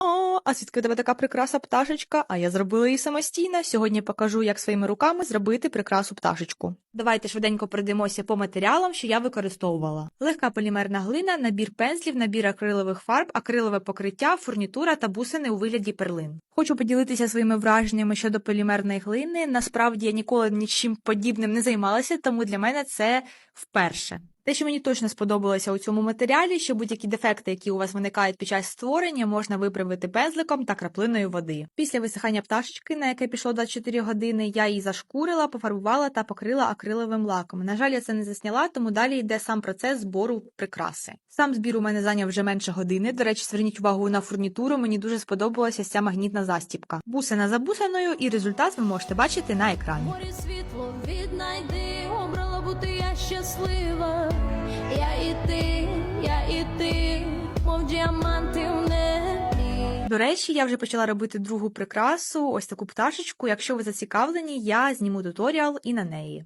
О, а звідки тебе така прикраса пташечка? А я зробила її самостійно. Сьогодні покажу, як своїми руками зробити прикрасу пташечку. Давайте швиденько пройдемося по матеріалам, що я використовувала. Легка полімерна глина, набір пензлів, набір акрилових фарб, акрилове покриття, фурнітура та бусини у вигляді перлин. Хочу поділитися своїми враженнями щодо полімерної глини. Насправді я ніколи нічим подібним не займалася, тому для мене це вперше. Те, що мені точно сподобалося у цьому матеріалі, що будь-які дефекти, які у вас виникають під час створення, можна виправити пензликом та краплиною води. Після висихання пташечки, на яке пішло 24 години, я її зашкурила, пофарбувала та покрила акриловим лаком. На жаль, я це не засняла, тому далі йде сам процес збору прикраси. Сам збір у мене зайняв вже менше години. До речі, зверніть увагу на фурнітуру. Мені дуже сподобалася ця магнітна застіпка. Бусина за бусиною, і результат ви можете бачити на екрані. Світло віднайди, обрала бути я щаслива. Я і ти, я і ти, мов діаманти в небі. До речі, я вже почала робити другу прикрасу, ось таку пташечку. Якщо ви зацікавлені, я зніму туторіал і на неї.